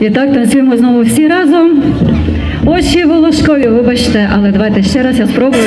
І так танцюємо знову всі разом. Очі волошкові, вибачте, але давайте ще раз я спробую.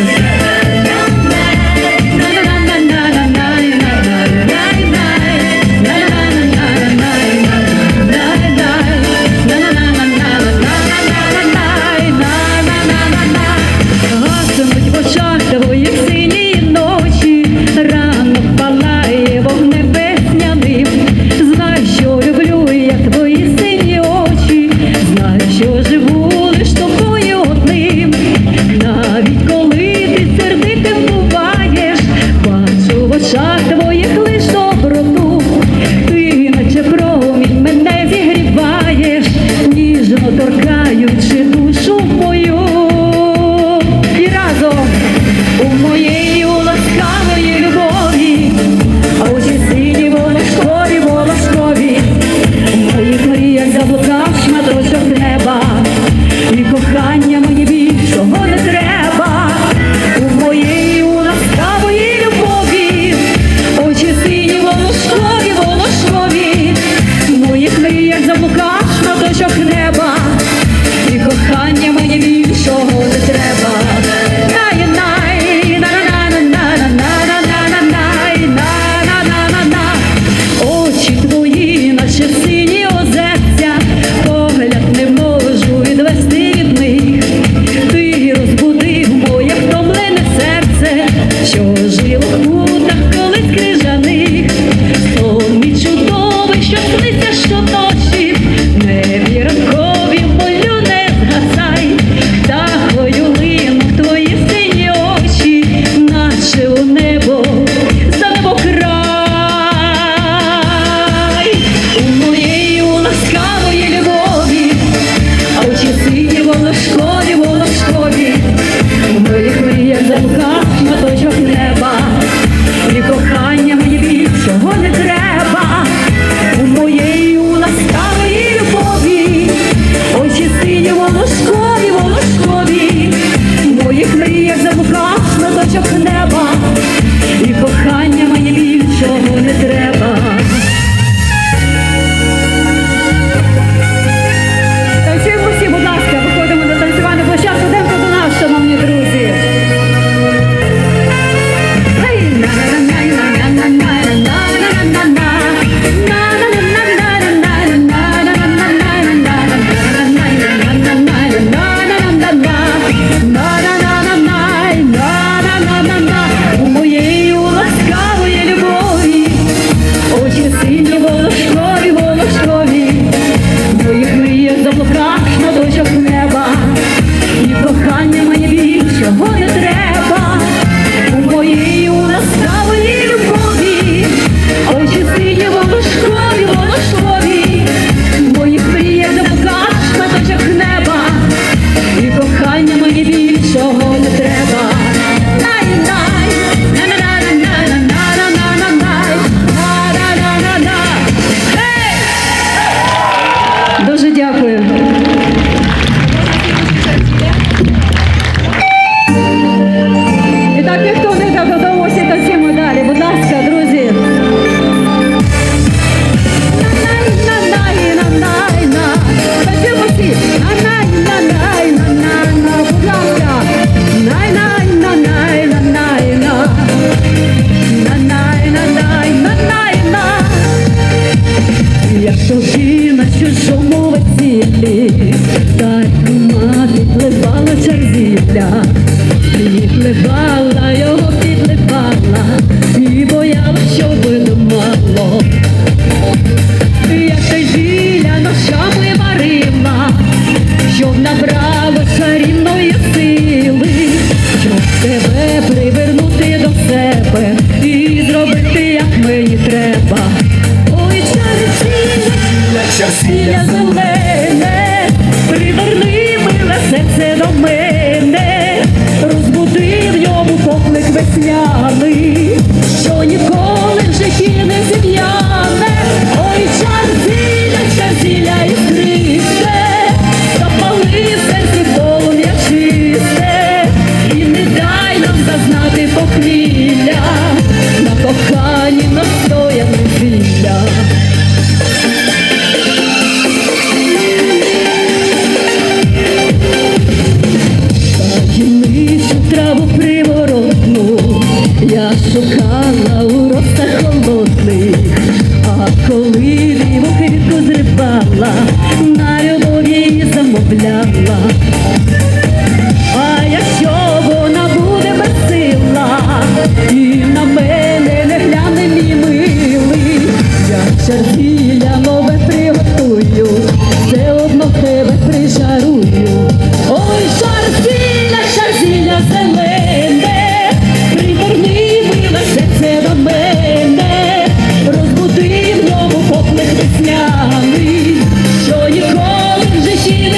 love.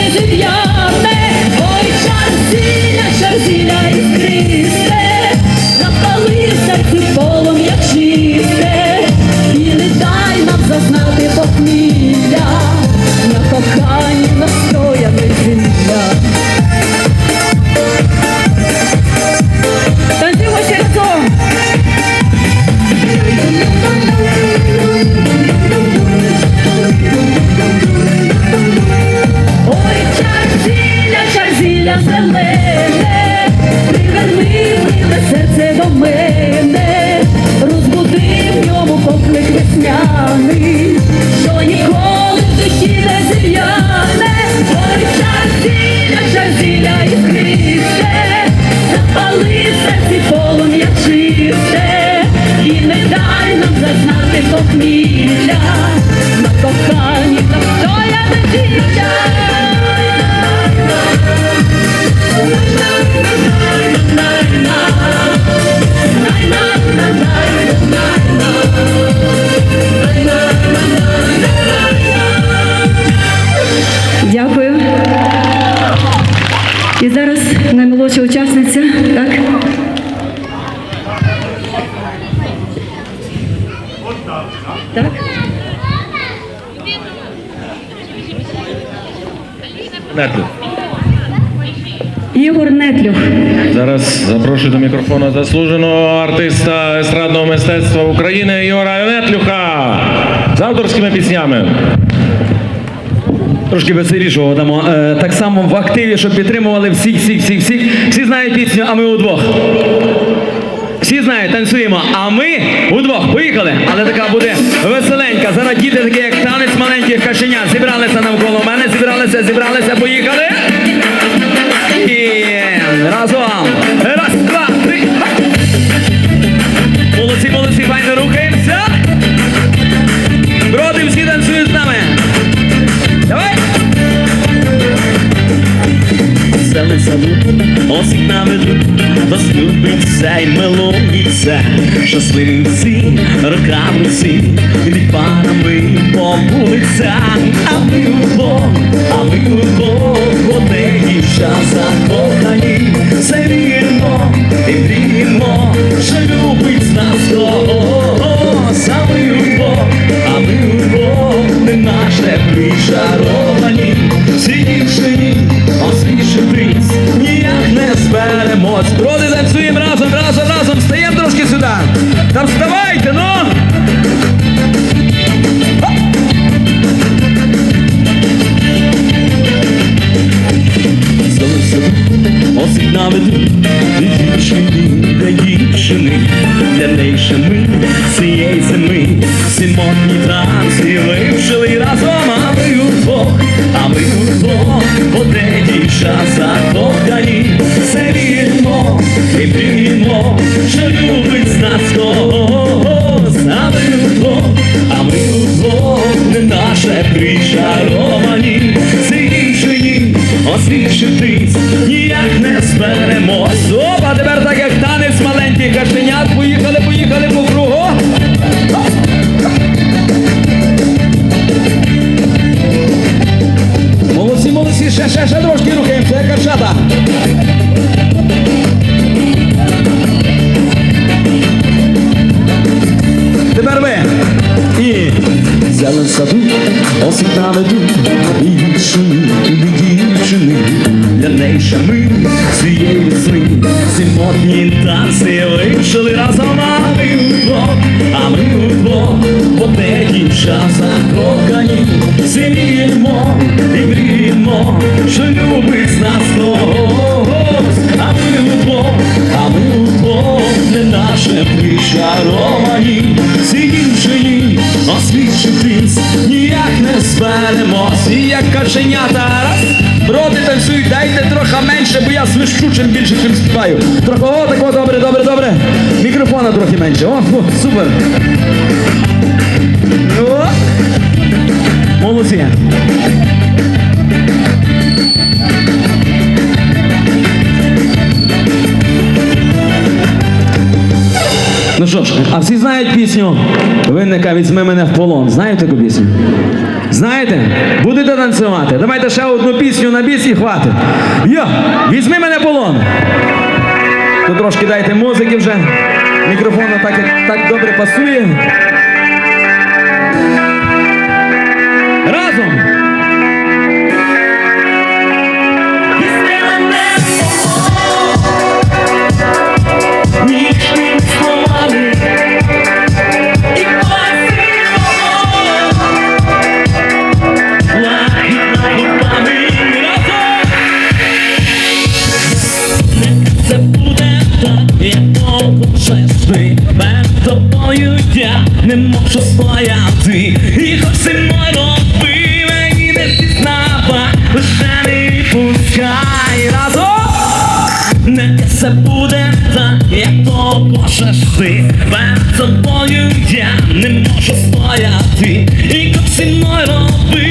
Вже ще Нетлю. Ігор Нетлюх. Зараз запрошую до мікрофону заслуженого артиста естрадного мистецтва України Ігора Нетлюха з авторськими піснями. Трошки веселішого дамо. Е, так само в активі, щоб підтримували всіх, всіх, всіх, всіх. Всі знають пісню, а ми удвох. Всі знають, танцюємо, а ми удвох. Поїхали. Але така буде веселенька. Зараз діти такі, як танець маленьких кашенят. Зібралися навколо мене, зібралися, зібралися, поїхали. І разом. Раз, два, три. Молодці, молодці, файно рухаємося. Броди всі танцюють з нами. Давай! Веселий салют, осінь наведу, розлюбиться й милується, щасливі всі, роками всі, від парами по вулицях, а ми удвох, а ми удвох, одне дівча закохані, все вірно і мріємо, що любить нас когось, а ми удвох, а ми удвох, не наше причаровані, всі дівчині, освічитись, ніяк не зберемось. Наше причаровані, ці дівчині освічитись, ні всі як каченята. Раз. Броди танцюють, дайте трохи менше, бо я свищу, чим більше, чим співаю. Трохи, о, так, о, добре, добре, добре. Мікрофона трохи менше. О, о супер. О. Молодці. Ну що ж, а всі знають пісню Винника візьми мене в полон. Знаєте таку пісню? Знаєте? Будете танцювати? Давайте ще одну пісню на біс і хватить. Йо, візьми мене в полон. То трошки дайте музики вже. Мікрофон так, так добре пасує. Разом! Не це буде так, як то хочеш ти Перед тобою я не можу стояти. І зі мною роби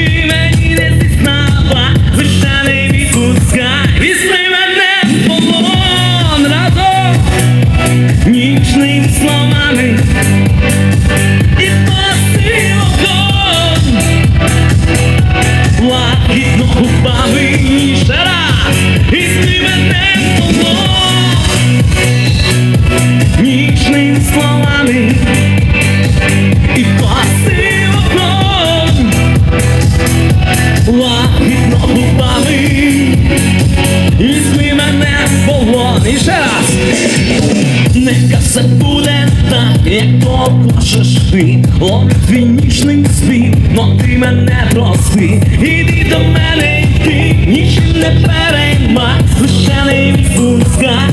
Візьми мене в полон. І ще раз. Нехай все буде так, як хочеш ти. Ловлю твій ніжний світ, но ти мене прости. Іди до мене, йди, нічим не переймай. Лише не відпускай,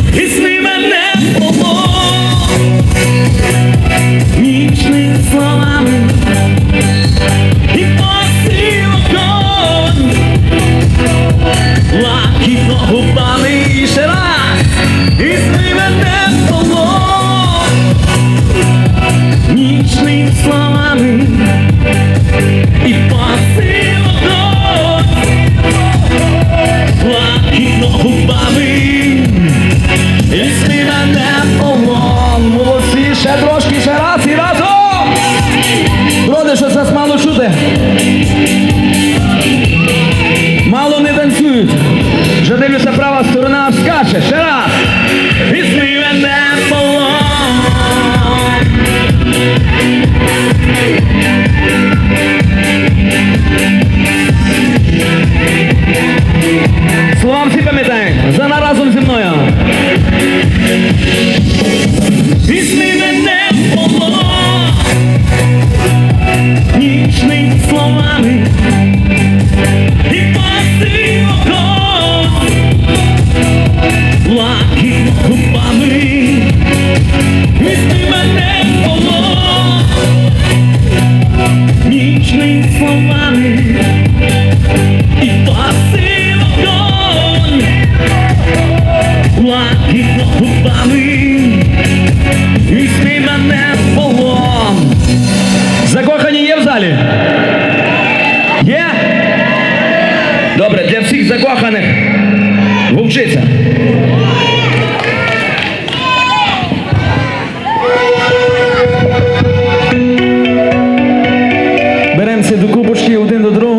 entiendo otro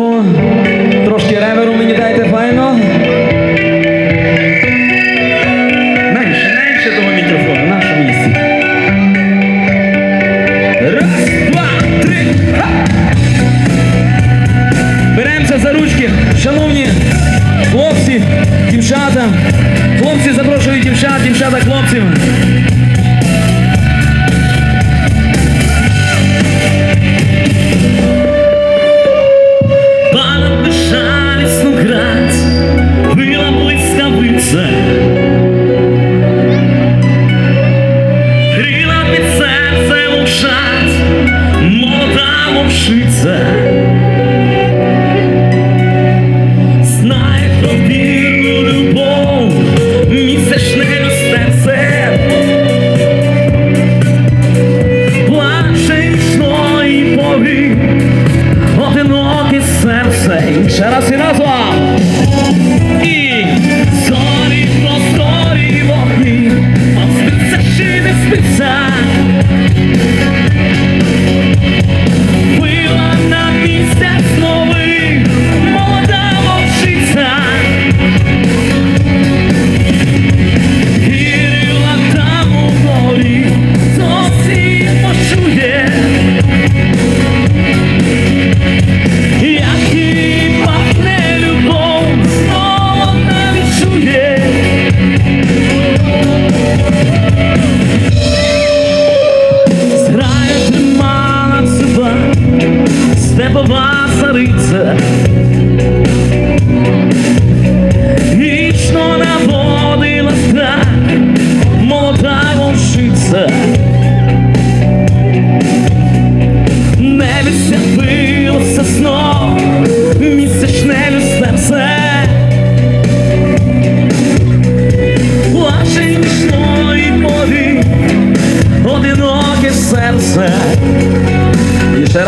мовчать, одиноке серце. І ще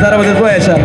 до мене ближче,